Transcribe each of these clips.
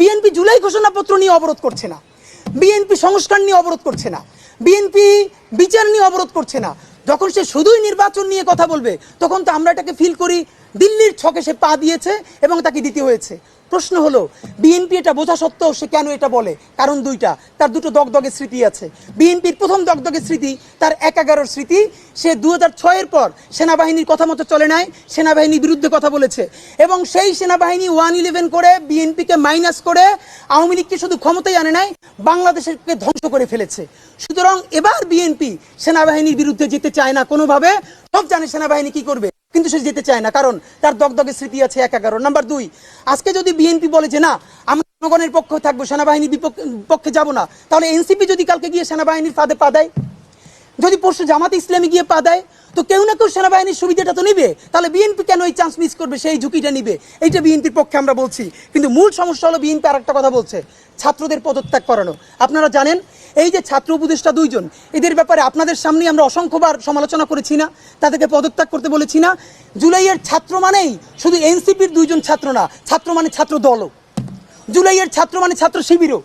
BNP July ঘোষণাপত্র নিয়ে অবরোধ করছে না। বিএনপি সংস্কার নিয়ে অবরোধ করছে না। বিএনপি বিচার নিয়ে অবরোধ করছে না। যখন সে শুধুই নির্বাচন নিয়ে কথা বলবে, তখন তো আমরা এটাকে ফিল করি দিল্লির ছকে সে পা দিয়েছে এবং তাকে দিতে হয়েছে। প্রশ্ন হলো, বিএনপি এটা বোঝা সত্ত্বেও সে কেন এটা বলে? কারণ দুইটা, তার দুটো দগদগের স্মৃতি আছে। বিএনপির প্রথম দগদগের স্মৃতি, তার এক এগারোর স্মৃতি, সে দু হাজার ছয়ের পর সেনাবাহিনীর কথা মতো চলে নাই, সেনাবাহিনীর বিরুদ্ধে কথা বলেছে। এবং সেই সেনাবাহিনী ওয়ান ইলেভেন করে, বিএনপিকে মাইনাস করে, আওয়ামী লীগকে শুধু ক্ষমতায় আনে নাই, বাংলাদেশকে ধ্বংস করে ফেলেছে। সুতরাং এবার বিএনপি সেনাবাহিনীর বিরুদ্ধে যেতে চায় না কোনোভাবে, সব জানে সেনাবাহিনী কি করবে। কিন্তু সে যেতে চায় না। কারণ তার দগদগে স্মৃতি আছে এক এগারো। নাম্বার দুই, আজকে যদি বিএনপি বলে যে, না, আমরা জনগণের পক্ষে থাকব সেনাবাহিনীর পক্ষে যাব না, তাহলে এনসিপি যদি কালকে গিয়ে সেনাবাহিনীর ফাঁদে পা দেয়? যদি পরশু জামাত ইসলামী গিয়ে পা দেয়, তো কেউ না কেউ সেনাবাহিনীর সুবিধাটা তো নিবে। তাহলে বিএনপি কেন এই চান্স মিস করবে, সেই ঝুঁকিটা নিবে? এইটা বিএনপির পক্ষে আমরা বলছি। কিন্তু মূল সমস্যা হলো বিএনপি আর একটা কথা বলছে, ছাত্রদের পদত্যাগ করানো। আপনারা জানেন এই যে ছাত্র উপদেষ্টা দুইজন, এদের ব্যাপারে আপনাদের সামনে আমরা অসংখ্যবার সমালোচনা করেছি না, তাদেরকে পদত্যাগ করতে বলেছি না। জুলাইয়ের ছাত্র মানেই শুধু এনসিপির দুইজন ছাত্র না, ছাত্র মানে ছাত্র দলও। জুলাইয়ের ছাত্র মানে ছাত্র শিবিরও।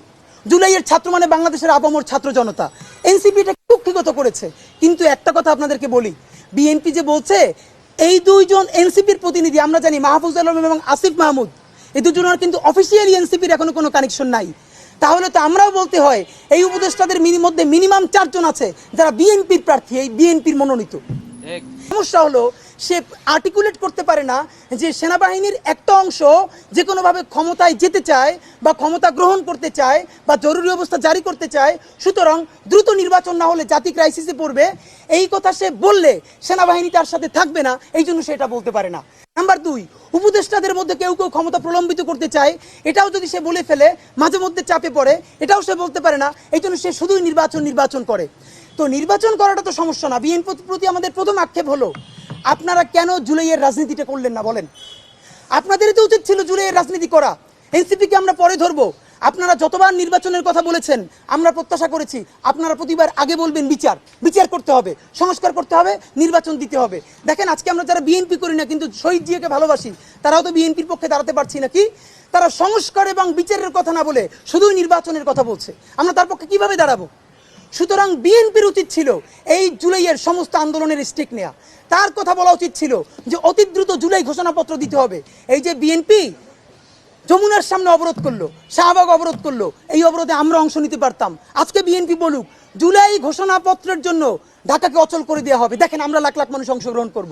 জুলাইয়ের ছাত্র মানে বাংলাদেশের আপামর ছাত্র জনতা। এনসিপি এটা কুক্ষিগত করেছে। কিন্তু একটা কথা আপনাদেরকে বলি, বিএনপি যে বলছে, এই দুইজন এনসিপির প্রতিনিধি, আমরা জানি মাহফুজ আলম এবং আসিফ মাহমুদ এই দুজনের কিন্তু অফিসিয়ালি এনসিপির এখনও কোনো কানেকশন নাই। তাহলে তো আমরাও বলতে হয়, এই উপদেষ্টাদের মধ্যে মিনিমাম চারজন আছে, যারা বিএনপির প্রার্থী, এই বিএনপির মনোনীত। সমস্যা হলো, সে আর্টিকুলেট করতে পারে না যে সেনাবাহিনীর একটা অংশ যে কোনোভাবে ক্ষমতায় যেতে চায় বা ক্ষমতা গ্রহণ করতে চায় বা জরুরি অবস্থা জারি করতে চায়, সুতরাং দ্রুত নির্বাচন না হলে জাতি ক্রাইসিসে পড়বে। এই কথা সে বললে সেনাবাহিনী তার সাথে থাকবে না, এই জন্য সে এটা বলতে পারে না। নাম্বার দুই, উপদেষ্টাদের মধ্যে কেউ কেউ ক্ষমতা প্রলম্বিত করতে চায়, এটাও যদি সে বলে ফেলে, মাঝে মধ্যে চাপে পড়ে, এটাও সে বলতে পারে না, এই জন্য সে শুধুই নির্বাচন নির্বাচন করে। তো নির্বাচন করাটা তো সমস্যা না। বিএনপির প্রতি আমাদের প্রথম আক্ষেপ হলো, আপনারা কেন জুলাইয়ের রাজনীতিটা করলেন না বলেন? আপনাদেরই তো উচিত ছিল জুলাইয়ের রাজনীতি করা। এনসিপিকে আমরা পরে ধরবো। আপনারা যতবার নির্বাচনের কথা বলেছেন, আমরা প্রত্যাশা করেছি, আপনারা প্রতিবার আগে বলবেন বিচার। বিচার করতে হবে, সংস্কার করতে হবে, নির্বাচন দিতে হবে। দেখেন, আজকে আমরা যারা বিএনপি করি না, কিন্তু শহীদ জিয়াকে ভালোবাসি, তারাও তো বিএনপির পক্ষে দাঁড়াতে পারছি না কি তারা সংস্কার এবং বিচারের কথা না বলে শুধুই নির্বাচনের কথা বলছে। আমরা তার পক্ষে কীভাবে দাঁড়াবো? সুতরাং বিএনপির উচিত ছিল এই জুলাইয়ের সমস্ত আন্দোলনের স্টেক নেয়া। তার কথা বলা উচিত ছিল যে অতি দ্রুত জুলাই ঘোষণাপত্র দিতে হবে। এই যে বিএনপি যমুনার সামনে অবরোধ করল, শাহবাগ অবরোধ করল, এই অবরোধে আমরা অংশ নিতে পারতাম। আজকে বিএনপি বলুক, জুলাই ঘোষণাপত্রের জন্য ঢাকাকে অচল করে দেওয়া হবে। দেখেন আমরা লাখ লাখ মানুষ অংশগ্রহণ করব।